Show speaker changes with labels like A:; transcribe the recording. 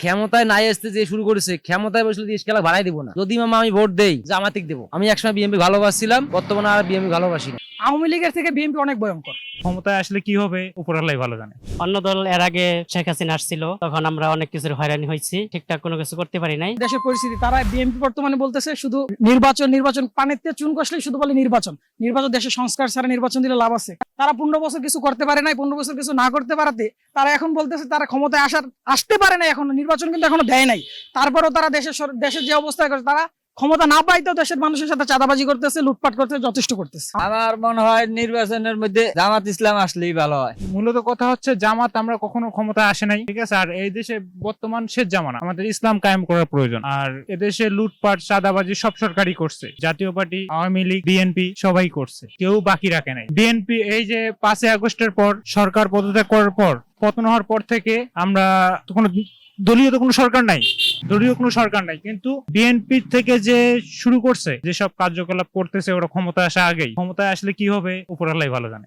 A: ক্ষমতায় নাই আসতে যে শুরু করেছে, ক্ষমতায় বসলে দেশ খেলা ভাড়াই দিব না। যদি মামা আমি ভোট দেই, জামাতিক দেবো। আমি একসময় বিএমপি ভালোবাসছিলাম, বর্তমানে আর বিএমপি ভালোবাসি না।
B: আওয়ামী লীগের থেকে বিএনপি অনেক ভয়ঙ্কর।
C: ক্ষমতায় আসলে কি হবে উপরালাই ভালো জানে।
D: অন্য দল এর আগে শেখ হাসিনা আসছিল তখন আমরা অনেক কিছুর হয়রানি হয়েছি ঠিকঠাক কোনো কিছু করতে পারি নাই।
B: দেশের পরিস্থিতি তারা বিএনপি বর্তমানে বলতেছে শুধু নির্বাচন নির্বাচন পানিতে চুন কষলে শুধু বলে নির্বাচন। নির্বাচন দেশের সংস্কার ছাড়া নির্বাচন দিলে লাভ আছে। তারা পনেরো বছর কিছু করতে পারে নাই পনেরো বছর কিছু না করতে পারাতে তারা এখন বলতেছে তারা ক্ষমতায় আসার আসতে পারে নাই এখন নির্বাচন কিন্তু এখনও দেয় নাই। তারপরেও তারা দেশের দেশের যে অবস্থা করে তারা ক্ষমতা না পাইতেও দেশের মানুষের সাথে চাঁদাবাজি করতেছে লুটপাট করতেছে যথেষ্ট করতেছে।
E: আমার মনে হয় নির্বাচনের মধ্যে জামাত ইসলাম আসলেই ভালো হয়।
C: মূলত কথা হচ্ছে জামাত আমরা কখনো ক্ষমতা আসে নাই ঠিক আছে? আর এই দেশে বর্তমান শেষ জামানা আমাদের ইসলাম কায়েম করার প্রয়োজন। আর এদেশে লুটপাট চাঁদাবাজি সব সরকারই করছে। জাতীয় পার্টি আওয়ামী লীগ বিএনপি সবাই করছে। কেউ বাকি রাখে নাই। বিএনপি এই যে পাঁচই আগস্টের পর সরকার পদত্যাগ করার পর পতন হওয়ার পর থেকে আমরা কোনো দলীয় তো কোনো সরকার নাই। দলীয় কোনো সরকার নাই। কিন্তু বিএনপি থেকে যে শুরু করছে, যেসব কার্যকলাপ করতেছে, ওরা ক্ষমতায় আসা আগেই। ক্ষমতায় আসলে কি হবে উপরালাই ভালো জানে।